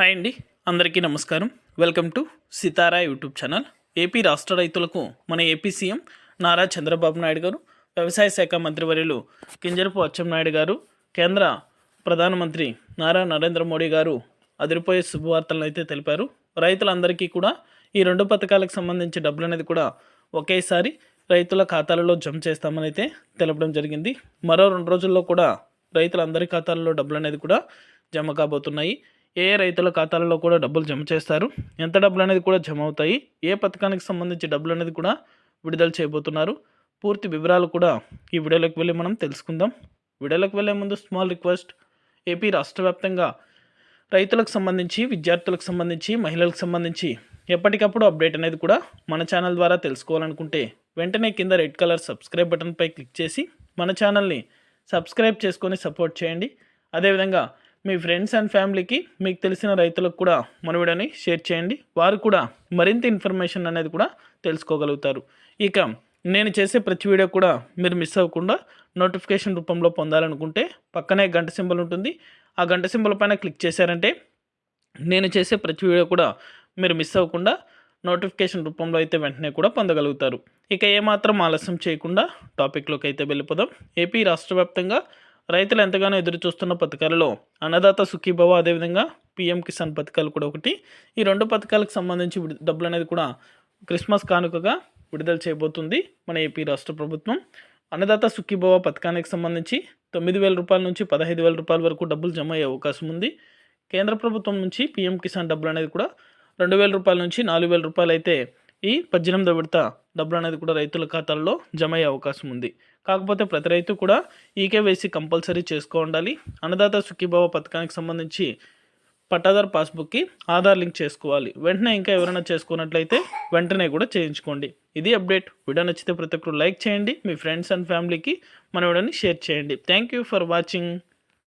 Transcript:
Hi అండి. అందరికీ నమస్కారం. Welcome to Sitara YouTube channel. AP రాష్ట్ర రైతులకు మన ఏపీ సీఎం నారా చంద్రబాబు నాయుడు గారు వ్యవసాయ శాఖ మంత్రివర్యులు కింజరపు అచ్చెన్నాయుడు గారు కేంద్ర ప్రధానమంత్రి నారా నరేంద్ర మోడీ గారు అదిరిపోయే శుభవార్తలను అయితే తెలిపారు. రైతులందరికీ కూడా ఈ రెండు పథకాలకు సంబంధించి డబ్బులు అనేది కూడా ఒకేసారి రైతుల ఖాతాలలో జమ చేస్తామని అయితే తెలపడం జరిగింది. మరో రెండు రోజుల్లో కూడా రైతులందరి ఖాతాలలో డబ్బులు అనేది కూడా జమ కాబోతున్నాయి. ఏ రైతుల ఖాతాలలో కూడా డబ్బులు జమ చేస్తారు? ఎంత డబ్బులు అనేది కూడా జమ అవుతాయి. ఏ పథకానికి సంబంధించి డబ్బులు అనేది కూడా విడుదల చేయబోతున్నారు. పూర్తి వివరాలు కూడా ఈ వీడియోలోకి వెళ్ళి మనం తెలుసుకుందాం. వీడియోలోకి వెళ్ళే ముందు స్మాల్ రిక్వెస్ట్ ఏపీ రాష్ట్ర వ్యాప్తంగా రైతులకు సంబంధించి విద్యార్థులకు సంబంధించి మహిళలకు సంబంధించి ఎప్పటికప్పుడు అప్డేట్ అనేది కూడా మన ఛానల్ ద్వారా తెలుసుకోవాలనుకుంటే వెంటనే కింద రెడ్ కలర్ సబ్స్క్రైబ్ బటన్పై క్లిక్ చేసి మన ఛానల్ని సబ్స్క్రైబ్ చేసుకొని సపోర్ట్ చేయండి. అదేవిధంగా మీ ఫ్రెండ్స్ అండ్ ఫ్యామిలీకి మీకు తెలిసిన రైతులకు కూడా మన వీడియోని షేర్ చేయండి. వారు కూడా మరింత ఇన్ఫర్మేషన్ అనేది కూడా తెలుసుకోగలుగుతారు. ఇక నేను చేసే ప్రతి వీడియో కూడా మీరు మిస్ అవ్వకుండా నోటిఫికేషన్ రూపంలో పొందాలనుకుంటే పక్కనే గంట సింబల్ ఉంటుంది. ఆ గంట సింబల్ పైన క్లిక్ చేశారంటే నేను చేసే ప్రతి వీడియో కూడా మీరు మిస్ అవ్వకుండా నోటిఫికేషన్ రూపంలో అయితే వెంటనే కూడా పొందగలుగుతారు. ఇక ఏమాత్రం ఆలస్యం చేయకుండా టాపిక్లోకి అయితే వెళ్ళిపోదాం. ఏపీ రాష్ట్ర వ్యాప్తంగా రైతులు ఎంతగానో ఎదురు చూస్తున్న పథకాలలో అన్నదాత సుఖీభవ అదేవిధంగా పిఎం కిసాన్ పథకాలు కూడా ఒకటి. ఈ రెండు పథకాలకు సంబంధించి డబ్బులు అనేది కూడా క్రిస్మస్ కానుకగా విడుదల చేయబోతుంది మన ఏపీ రాష్ట్ర ప్రభుత్వం. అన్నదాత సుఖీభవ పథకానికి సంబంధించి తొమ్మిది వేల రూపాయల నుంచి పదహైదు వేల రూపాయల వరకు డబ్బులు జమ అయ్యే అవకాశం ఉంది. కేంద్ర ప్రభుత్వం నుంచి పీఎం కిసాన్ డబ్బులు అనేది కూడా రెండు వేల రూపాయల నుంచి నాలుగు వేల రూపాయలు అయితే ఈ పద్దెనిమిదో విడత డబ్బులు అనేది కూడా రైతుల ఖాతాల్లో జమ అయ్యే అవకాశం ఉంది. కాకపోతే ప్రతి రైతు కూడా ఈకేవైసీ కంపల్సరీ చేసుకో ఉండాలి. అన్నదాత సుఖీభావ పథకానికి సంబంధించి పట్టాదార్ పాస్బుక్కి ఆధార్ లింక్ చేసుకోవాలి. వెంటనే ఇంకా ఎవరైనా చేసుకున్నట్లయితే వెంటనే కూడా చేయించుకోండి. ఇది అప్డేట్. వీడియో నచ్చితే ప్రతి ఒక్కరు లైక్ చేయండి. మీ ఫ్రెండ్స్ అండ్ ఫ్యామిలీకి మన వీడియోని షేర్ చేయండి. Thank you for watching.